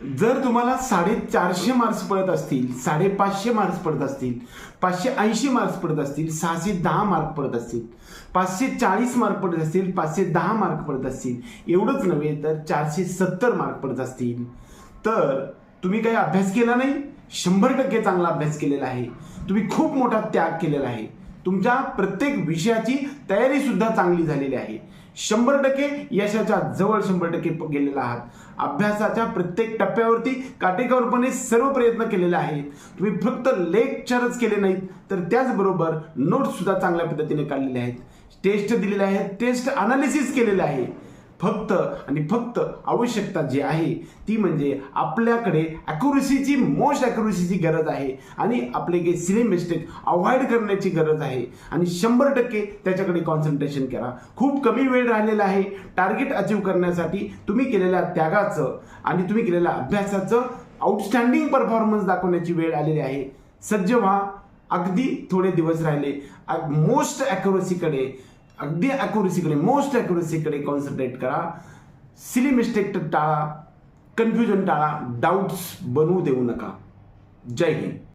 जर तुम्हाला साडेचारशे मार्क्स पडत असतील साडेपाचशे मार्क्स पडत असतील पाचशे ऐंशी मार्क्स पडत असतील सहाशे दहा मार्क पडत असतील पाचशे चाळीस मार्क पडत असतील पाचशे दहा मार्क पडत असतील एवढंच नव्हे तर चारशे सत्तर मार्क पडत असतील. तर तुम्ही काही अभ्यास केला नाही? शंभर टक्के चांगला अभ्यास केलेला आहे. तुम्ही खूप मोठा त्याग केलेला आहे. तुमच्या प्रत्येक विषयाची तयारी सुद्धा चांगली झालेली आहे. शंभर टक्के यशाच्या जवळ शंभर टक्के गेलेला आहात. अभ्यासाच्या प्रत्येक टप्प्यावरती काटेकोरपणे सर्व प्रयत्न केलेले आहेत. तुम्ही फक्त लेक्चरच केले नाहीत तर त्याचबरोबर नोट्स सुद्धा चांगल्या पद्धतीने काढलेले आहेत. टेस्ट दिलेले आहेत टेस्ट अनालिसिस केलेले आहे. फक्त आणि फक्त आवश्यकता जी आहे ती म्हणजे आपल्याकडे अॅक्युरेसीची मोस्ट अॅक्युरेसीची गरज आहे. आणि आपले काही सिली मिस्टेक अवॉइड करण्याची गरज आहे. आणि शंभर टक्के त्याच्याकडे कॉन्सन्ट्रेशन करा. खूप कमी वेळ राहिलेला आहे. टार्गेट अचीव करण्यासाठी तुम्ही केलेल्या त्यागाचं आणि तुम्ही केलेल्या अभ्यासाचं आउटस्टँडिंग परफॉर्मन्स दाखवण्याची वेळ आलेली आहे. सज्ज व्हा. अगदी थोडे दिवस राहिले. मोस्ट अॅक्युरसीकडे अगदी अॅक्युरसीकडे मोस्ट ॲक्युरेसीकडे कॉन्सन्ट्रेट करा. सिली मिस्टेक टाळा. कन्फ्युजन टाळा. डाऊट्स बनवू देऊ नका. जय हिंद.